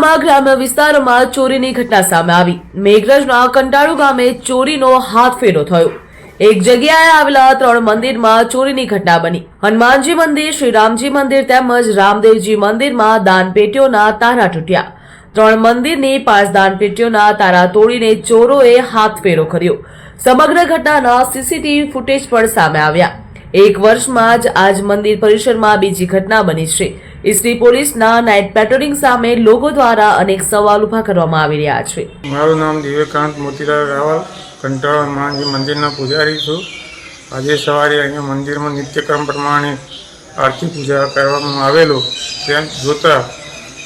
માં ગ્રામ્ય વિસ્તારમાં ચોરીની ઘટના સામે આવી. મેઘરજના કંટાળુ ગામે ચોરીનો હાથ ફેરો થયો. એક જગ્યાએ આવેલા ત્રણ મંદિરમાં ચોરીની ઘટના બની. હનુમાનજી મંદિર, શ્રી રામજી મંદિર તેમજ રામદેવજી મંદિરમાં દાનપેટીઓના તારા તૂટ્યા. ત્રણ મંદિરની પાંચ દાનપેટીઓના તારા તોડીને ચોરોએ હાથ ફેરો કર્યો. સમગ્ર ઘટનાના સીસીટીવી ફૂટેજ પણ સામે આવ્યા. એક વર્ષમાં જ આજ મંદિર પરિસરમાં બીજી ઘટના બની છે. ઈસરી પોલીસના નાઇટ પેટ્રોલિંગ સામે લોકો દ્વારા અનેક સવાલ ઊભા કરવામાં આવી રહ્યા છે. મારું નામ દિવ્યકાંત મોતીલાલ રાવલ, કંટાળા હનુમાનજી મંદિરના પૂજારી છું. આજે સવારે અહીંયા મંદિરમાં નિત્યક્રમ પ્રમાણે આરતી પૂજા કરવામાં આવેલો. ત્યાં જોતા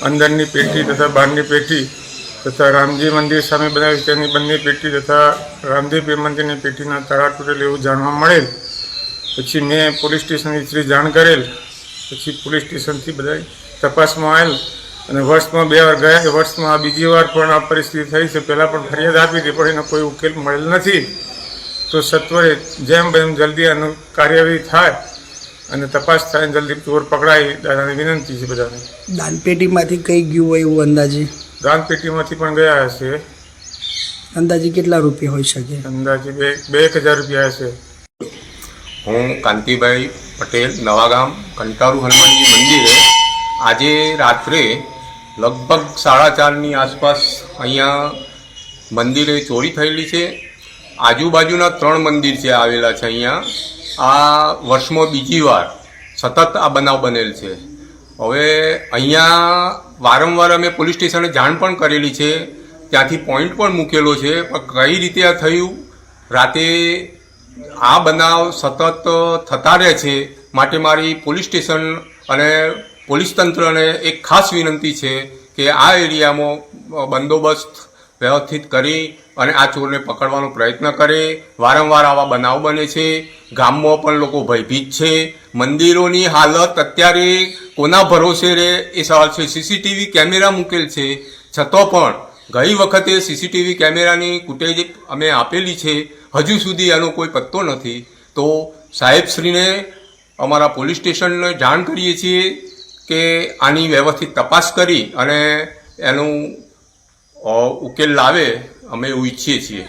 અંદરની પેટી તથા બહારની પેટી તથા રામજી મંદિર સામે બનાવી તેની બંને પેટી તથા રામદેવ મંદિરની પેટીના તાળા તૂટેલ એવું જાણવા મળેલ. પછી મેં પોલીસ સ્ટેશનની શ્રી જાણ કરેલ. પછી પોલીસ સ્ટેશનથી બધા તપાસમાં આવેલ અને વર્ષમાં બે વાર ગયા. વર્ષમાં આ બીજી વાર પણ આ પરિસ્થિતિ થઈ છે. પહેલાં પણ ફરિયાદ આપી હતી પણ એનો કોઈ ઉકેલ મળેલ નથી. તો સત્વરે જેમ બેમ જલ્દી આનું કાર્યવાહી થાય અને તપાસ થાય જલ્દી ચોર પકડાય દાદાની વિનંતી છે બધાને. દાનપેટીમાંથી કઈ ગયું હોય એવું અંદાજે? દાનપેટીમાંથી પણ ગયા હશે. અંદાજે કેટલા રૂપિયા હોઈ શકે? અંદાજે બે બે એક હજાર રૂપિયા હશે. હું કાંતિભાઈ પટેલ, નવાગામ, કંટારુ હનુમાનજી મંદિરે આજે રાત્રે લગભગ સાડા ચારની આસપાસ અહીંયા મંદિરે ચોરી થયેલી છે. આજુબાજુના ત્રણ મંદિર છે આવેલા છે અહીંયા. આ વર્ષમાં બીજી વાર સતત આ બનાવ બનેલ છે. હવે અહીંયા વારંવાર અમે પોલીસ સ્ટેશને જાણ પણ કરેલી છે. ત્યાંથી પોઈન્ટ પણ મૂકેલો છે. પણ કઈ રીતે આ થયું? રાતે આ બનાવ સતત થતા રહે છે. માટે મારી પોલીસ સ્ટેશન અને પોલીસ તંત્રને એક ખાસ વિનંતી છે કે આ એરિયામાં બંદોબસ્ત વ્યવસ્થિત કરી અને આ ચોરને પકડવાનો પ્રયત્ન કરે. વારંવાર આવા બનાવ બને છે. ગામમાં પણ લોકો ભયભીત છે. મંદિરોની હાલત અત્યારે કોના ભરોસે રહે એ સવાલ છે. સીસીટીવી કેમેરા મૂકેલ છે. છતાં પણ ગઈ વખતે સીસીટીવી કેમેરાની ફૂટેજ અમે આપેલી છે. હજુ સુધી એનો કોઈ પત્તો નથી. તો સાહેબશ્રીને અમારા પોલીસ સ્ટેશનને જાણ કરીએ છીએ કે આની વ્યવસ્થિત તપાસ કરી અને એનું ઉકેલ લાવે, અમે એવું ઈચ્છીએ છીએ.